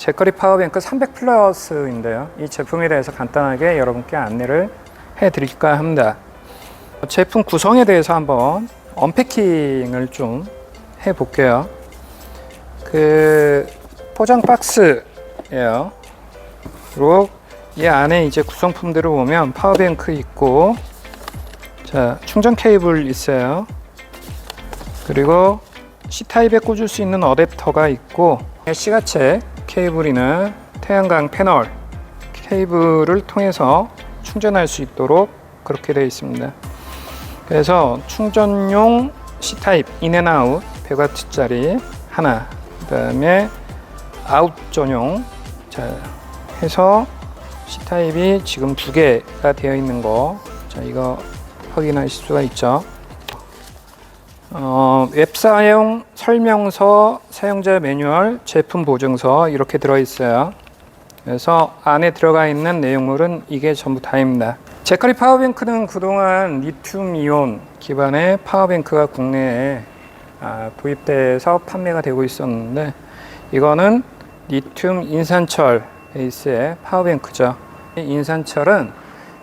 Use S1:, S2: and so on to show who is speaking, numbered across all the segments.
S1: 제커리 파워뱅크 300 플러스인데요. 이 제품에 대해서 간단하게 여러분께 안내를 해드릴까 합니다. 제품 구성에 대해서 한번 언패킹을 좀 해볼게요. 그 포장 박스예요. 그리고 이 안에 이제 구성품들을 보면 파워뱅크 있고, 자 충전 케이블 있어요. 그리고 C 타입에 꽂을 수 있는 어댑터가 있고, 시가체 케이블이나 태양광 패널 케이블을 통해서 충전할 수 있도록 그렇게 되어 있습니다. 그래서 충전용 C 타입 인앤아웃 100W짜리 하나, 그다음에 아웃 전용 자 해서 C 타입이 지금 두 개가 되어 있는 거, 자 이거 확인하실 수가 있죠. 어, 웹사용 설명서, 사용자 매뉴얼, 제품 보증서 이렇게 들어 있어요. 그래서 안에 들어가 있는 내용물은 이게 전부 다입니다. 제커리 파워뱅크는 그동안 리튬 이온 기반의 파워뱅크가 국내에 아, 도입돼서 판매가 되고 있었는데 이거는 리튬 인산철 베이스의 파워뱅크죠. 이 인산철은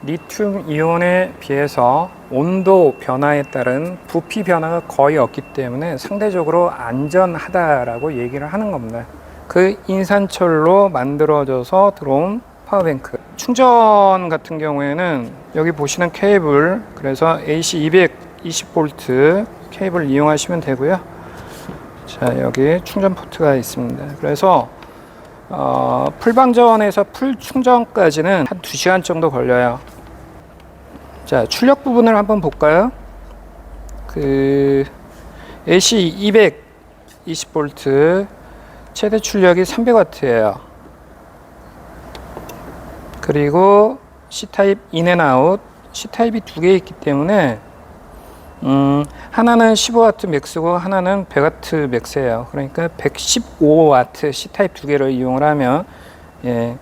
S1: 리튬 이온에 비해서 온도 변화에 따른 부피 변화가 거의 없기 때문에 상대적으로 안전하다라고 얘기를 하는 겁니다. 그 인산철로 만들어져서 들어온 파워뱅크. 충전 같은 경우에는 여기 보시는 케이블, 그래서 AC 220V 케이블 이용하시면 되고요. 자, 여기 충전 포트가 있습니다. 그래서 어, 풀방전에서 풀 충전까지는 한 2시간 정도 걸려요. 자, 출력 부분을 한번 볼까요? 그 AC 220V 최대 출력이 300W예요. 그리고 C타입 인앤아웃 C타입이 두 개 있기 때문에 음, 하나는 15W 맥스고 하나는 100W 맥스예요. 그러니까 115W C타입 두 개를 이용을 하면 예,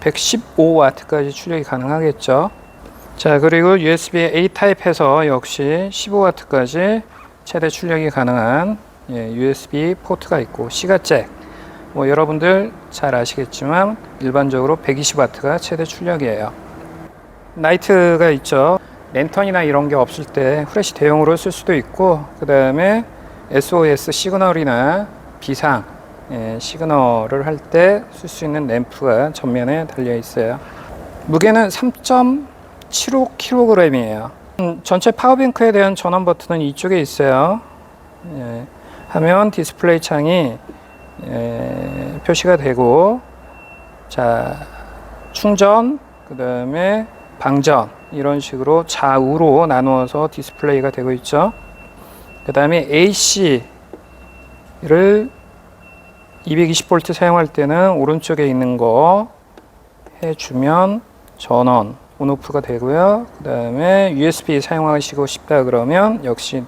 S1: 115W까지 출력이 가능하겠죠. 자, 그리고 USB A 타입해서 역시 15W까지 최대 출력이 가능한 예, USB 포트가 있고 시가잭. 뭐 여러분들 잘 아시겠지만 일반적으로 120W가 최대 출력이에요. 나이트가 있죠. 랜턴이나 이런 게 없을 때 후레쉬 대용으로 쓸 수도 있고 그 다음에 SOS 시그널이나 비상 예, 시그널을 할 때 쓸 수 있는 램프가 전면에 달려 있어요. 무게는 3.75kg이에요. 음, 전체 파워뱅크에 대한 전원 버튼은 이쪽에 있어요. 예, 하면 디스플레이 창이 예, 표시가 되고 자 충전 그 다음에 방전 이런 식으로 좌우로 나누어서 디스플레이가 되고 있죠. 그 다음에 AC를 220V 사용할 때는 오른쪽에 있는 거 해주면 전원 온오프가 되고요. 그 다음에 USB 사용하시고 싶다 그러면 역시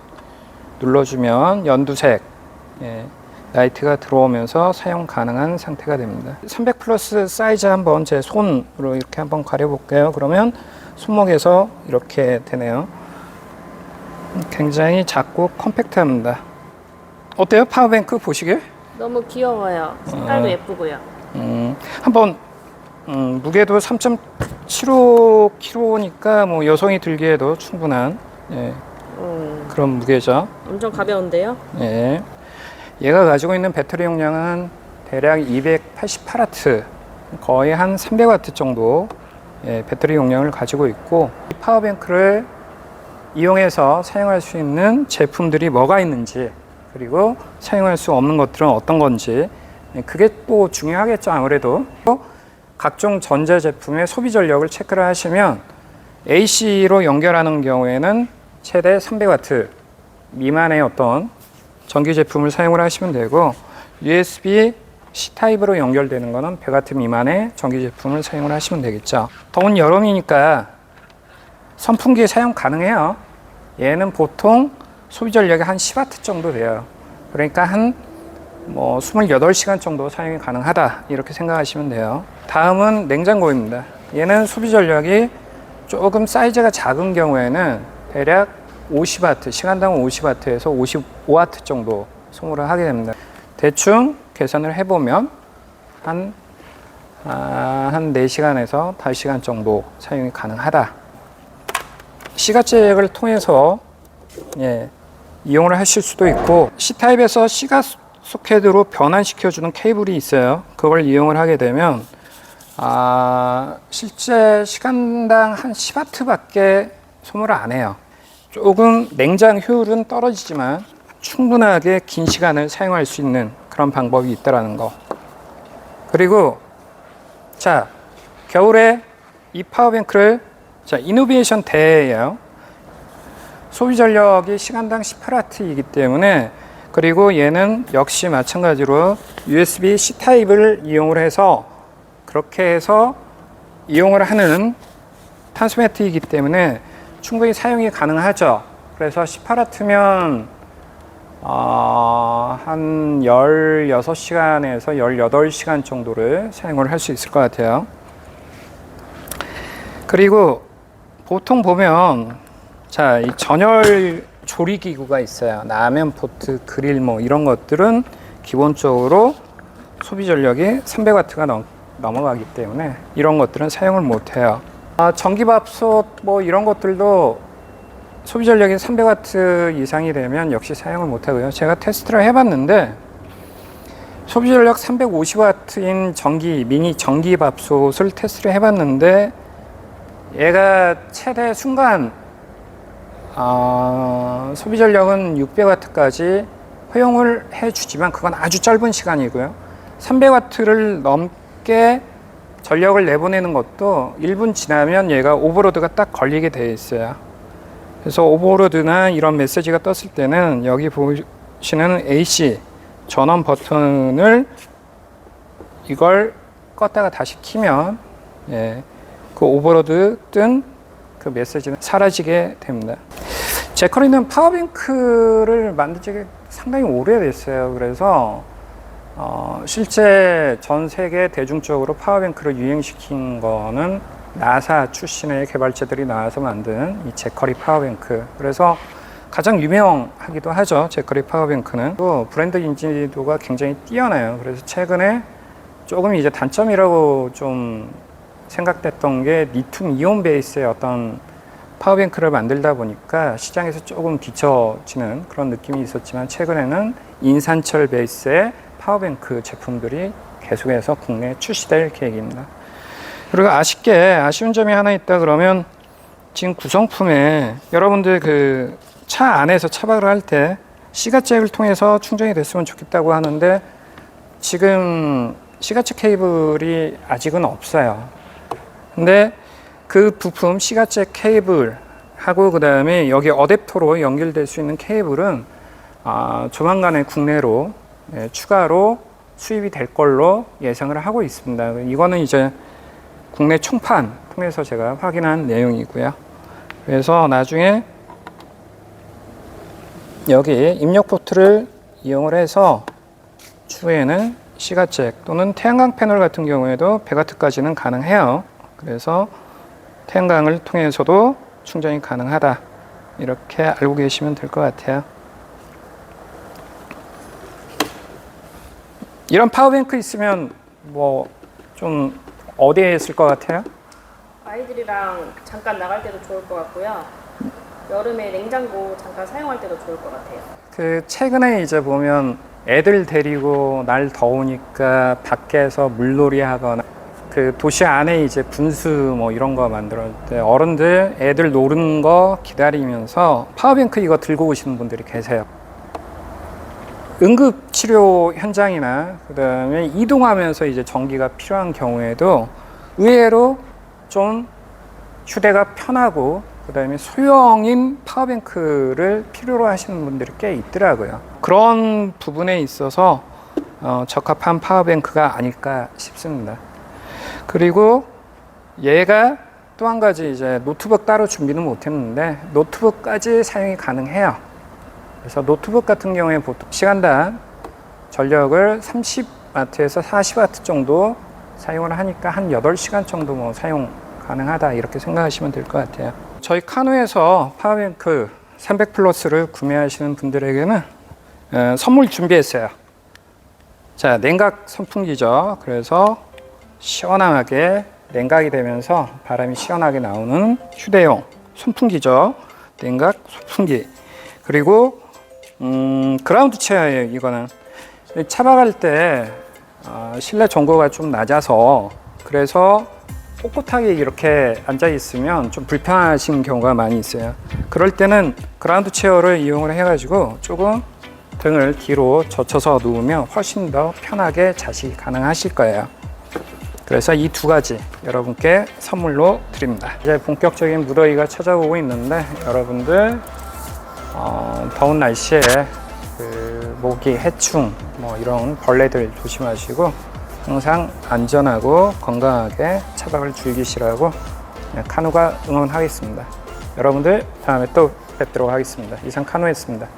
S1: 눌러주면 연두색 예, 라이트가 들어오면서 사용 가능한 상태가 됩니다. 300 플러스 사이즈 한번 제 손으로 이렇게 한번 가려볼게요. 그러면 손목에서 이렇게 되네요. 굉장히 작고 컴팩트합니다. 어때요? 파워뱅크 보시게?
S2: 너무 귀여워요. 색깔도
S1: 어.
S2: 예쁘고요.
S1: 음, 한번 음, 무게도 3.75kg니까 뭐 여성이 들기에도 충분한 예,
S2: 음,
S1: 그런 무게죠.
S2: 엄청 가벼운데요?
S1: 예. 얘가 가지고 있는 배터리 용량은 대략 288W, 거의 한 300W 정도 예, 배터리 용량을 가지고 있고 이 파워뱅크를 이용해서 사용할 수 있는 제품들이 뭐가 있는지 그리고 사용할 수 없는 것들은 어떤 건지 예, 그게 또 중요하겠죠 아무래도 또 각종 전자 제품의 소비 전력을 체크를 하시면 AC로 연결하는 경우에는 최대 300W 미만의 어떤 전기 제품을 사용을 하시면 되고 USB C 타입으로 연결되는 거는 100W 미만의 전기 제품을 사용을 하시면 되겠죠. 더운 여름이니까 선풍기 사용 가능해요. 얘는 보통 소비 전력이 한 10W 정도 돼요. 그러니까 한 뭐 28시간 정도 사용이 가능하다 이렇게 생각하시면 돼요. 다음은 냉장고입니다. 얘는 소비 전력이 조금 사이즈가 작은 경우에는 대략 50W, 시간당 50W에서 55W 정도 소모를 하게 됩니다. 대충 계산을 해보면 한 아, 한 4시간에서 5시간 정도 사용이 가능하다. 시가잭을 통해서 예, 이용을 하실 수도 있고 C타입에서 시가 소켓으로 변환시켜주는 케이블이 있어요. 그걸 이용을 하게 되면 아, 실제 시간당 한 10와트밖에 소모를 안 해요. 조금 냉장 효율은 떨어지지만 충분하게 긴 시간을 사용할 수 있는 그런 방법이 있다라는 거. 그리고 자 겨울에 이 파워뱅크를 자 이노베이션 대예요. 소비 전력이 시간당 18와트이기 때문에 그리고 얘는 역시 마찬가지로 USB C 타입을 이용을 해서 그렇게 해서 이용을 하는 탄소매트이기 때문에 충분히 사용이 가능하죠. 그래서 18와트면 어, 한 16시간에서 18시간 정도를 사용을 할 수 있을 것 같아요. 그리고 보통 보면 자, 이 전열 조리 기구가 있어요. 라면 포트, 그릴 뭐 이런 것들은 기본적으로 소비 전력이 300와트가 넘, 넘어가기 때문에 이런 것들은 사용을 못 해요. 아, 전기밥솥 뭐 이런 것들도 소비 전력이 300와트 이상이 되면 역시 사용을 못 하고요. 제가 테스트를 해봤는데 소비 전력 350와트인 전기 미니 전기밥솥을 테스트를 해봤는데 얘가 최대 순간 어, 소비 전력은 600와트까지 허용을 해주지만 그건 아주 짧은 시간이고요. 300와트를 넘게 전력을 내보내는 것도 1분 지나면 얘가 오버로드가 딱 걸리게 되어 있어요. 그래서 오버로드나 이런 메시지가 떴을 때는 여기 보시는 AC 전원 버튼을 이걸 껐다가 다시 키면 예, 그 오버로드 뜬 그 메시지는 사라지게 됩니다. 제커리는 파워뱅크를 만든 지 상당히 오래됐어요. 그래서 어, 실제 전 세계 대중적으로 파워뱅크를 유행시킨 거는 나사 출신의 개발자들이 나와서 만든 이 제커리 파워뱅크. 그래서 가장 유명하기도 하죠. 제커리 파워뱅크는 또 브랜드 인지도가 굉장히 뛰어나요. 그래서 최근에 조금 이제 단점이라고 좀 생각됐던 게 리튬 이온 베이스의 어떤 파워뱅크를 만들다 보니까 시장에서 조금 뒤처지는 그런 느낌이 있었지만 최근에는 인산철 베이스의 파워뱅크 제품들이 계속해서 국내에 출시될 계획입니다. 그리고 아쉽게 아쉬운 점이 하나 있다 그러면 지금 구성품에 여러분들 그 차 안에서 차박을 할 때 시가잭을 통해서 충전이 됐으면 좋겠다고 하는데 지금 시가잭 케이블이 아직은 없어요. 근데 그 부품 시가잭 케이블 하고 그 다음에 여기 어댑터로 연결될 수 있는 케이블은 아, 조만간에 국내로 예, 추가로 수입이 될 걸로 예상을 하고 있습니다. 이거는 이제 국내 총판 통해서 제가 확인한 내용이고요. 그래서 나중에 여기 입력 포트를 이용을 해서 추후에는 시가잭 또는 태양광 패널 같은 경우에도 100와트까지는 가능해요. 그래서 태양광을 통해서도 충전이 가능하다. 이렇게 알고 계시면 될 것 같아요. 이런 파워뱅크 있으면 뭐 좀 어디에 있을 것 같아요?
S2: 아이들이랑 잠깐 나갈 때도 좋을 것 같고요. 여름에 냉장고 잠깐 사용할 때도 좋을 것 같아요.
S1: 그 최근에 이제 보면 애들 데리고 날 더우니까 밖에서 물놀이 하거나 그 도시 안에 이제 분수 뭐 이런 거 만들었을 때 어른들 애들 노는 거 기다리면서 파워뱅크 이거 들고 오시는 분들이 계세요. 응급 치료 현장이나 그다음에 이동하면서 이제 전기가 필요한 경우에도 의외로 좀 휴대가 편하고 그다음에 소형인 파워뱅크를 필요로 하시는 분들이 꽤 있더라고요. 그런 부분에 있어서 어, 적합한 파워뱅크가 아닐까 싶습니다. 그리고 얘가 또 한 가지 이제 노트북 따로 준비는 못 했는데 노트북까지 사용이 가능해요. 그래서 노트북 같은 경우에 보통 시간당 전력을 30와트에서 40와트 정도 사용을 하니까 한 8시간 정도 뭐 사용 가능하다 이렇게 생각하시면 될 것 같아요. 저희 카누에서 파워뱅크 300 플러스를 구매하시는 분들에게는 에, 선물 준비했어요. 자, 냉각 선풍기죠. 그래서 시원하게 냉각이 되면서 바람이 시원하게 나오는 휴대용 선풍기죠. 냉각 선풍기. 그리고 음, 그라운드 체어예요. 이거는 차박할 때 어, 실내 전고가 좀 낮아서 그래서 꼿꼿하게 이렇게 앉아 있으면 좀 불편하신 경우가 많이 있어요. 그럴 때는 그라운드 체어를 이용을 해가지고 조금 등을 뒤로 젖혀서 누우면 훨씬 더 편하게 자식이 가능하실 거예요. 그래서 이 두 가지 여러분께 선물로 드립니다. 이제 본격적인 무더위가 찾아오고 있는데 여러분들 어, 더운 날씨에 그 모기, 해충 뭐 이런 벌레들 조심하시고 항상 안전하고 건강하게 차박을 즐기시라고 카누가 응원하겠습니다. 여러분들 다음에 또 뵙도록 하겠습니다. 이상 카누였습니다.